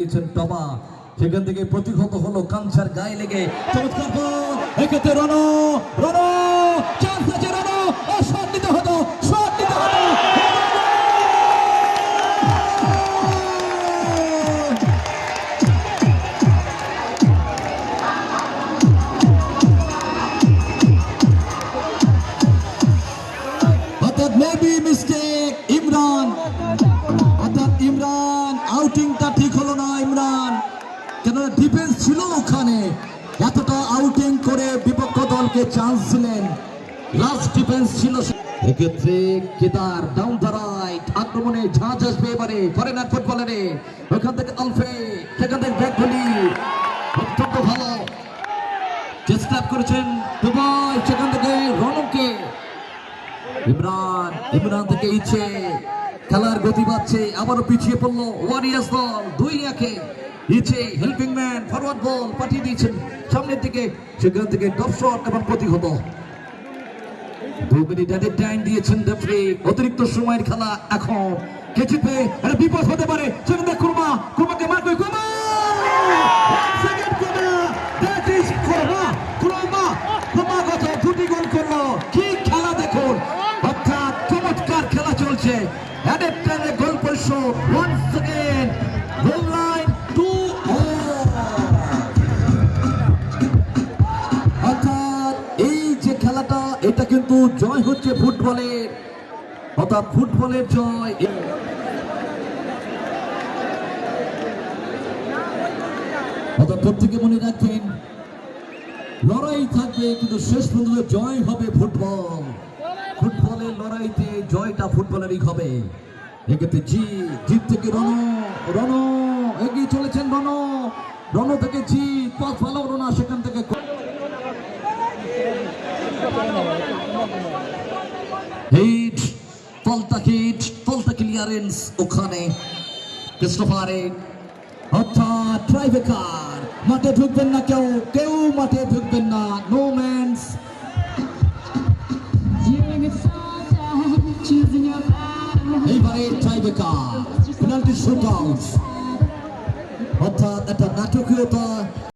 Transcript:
দিয়েছেন টবা সেখান থেকে প্রতিহত হলো কাঞ্চার গায়ে লেগে। চমৎকার অর্থাৎ মেবি মিস্টেক ইমরান। অর্থাৎ ইমরান আউটিংটা ঠিক হলো না ইমরান কেন ডিফেন্স ছিল ওখানে এতটা আউটিং করে বিপক্ষ দলকে চান্স দিলেন। লাস্ট ডিফেন্স ছিল এক্ষেত্রে কেদার ডাউন দ্য রাইট আক্রমণে ঝাঁঝ আসবে এবারে ফরেনার ফুটবলারে ওখান থেকে আলফে, সেখান থেকে ব্যাক গুলি অত্যন্ত ভালো। চেষ্টা করেছেন দুবাই, সেখান থেকে রনকে। ইমরান ইমরান থেকে ইচ্ছে। খেলার গতি পাচ্ছে আবারও পিছিয়ে পড়ল ওয়ারিয়ার্স দল, দুই একে ইচ্ছে হেল্পিং ম্যান ফরওয়ার্ড বল পাঠিয়ে দিয়েছেন সামনের দিকে, সেখান থেকে শট এবং প্রতিহত। দু মিনিট টাইম দিয়েছেন রেফারি অতিরিক্ত সময়ের খেলা এখন। এটা বিপদ হতে পারে, সেখান মারবে দেখুন চমৎকার খেলা চলছে। গোল পরিশোধ ওয়ান্স সেকেন্ড গোল এটা কিন্তু জয় হচ্ছে ফুটবলের অর্থাৎ ফুটবলের জয়। অর্থাৎ প্রত্যেকে মনে রাখবেন, লড়াই থাকবে, কিন্তু শেষ পর্যন্ত জয় হবে ফুটবল। ফুটবলের লড়াইতে জয়টা ফুটবলেরই হবে। এক্ষেত্রে জি, জিত থেকে রণ রণ, এগিয়ে চলেছেন রণ। রণ থেকে জিত, পথ ভালো রণা, সেখান থেকে হিট পলতা হিট পলতা ক্লিয়ারেন্স ওখানে ক্রিস্টোফারে অর্থাৎ ট্রাইবেকার মাঠে ঢুকবেন না কেউ কেউ মাঠে ঢুকবেন না। No man's. এইবারে ট্রাইবেকার পেনাল্টি শুট আউট অর্থাৎ একটা নাটকীয়তা।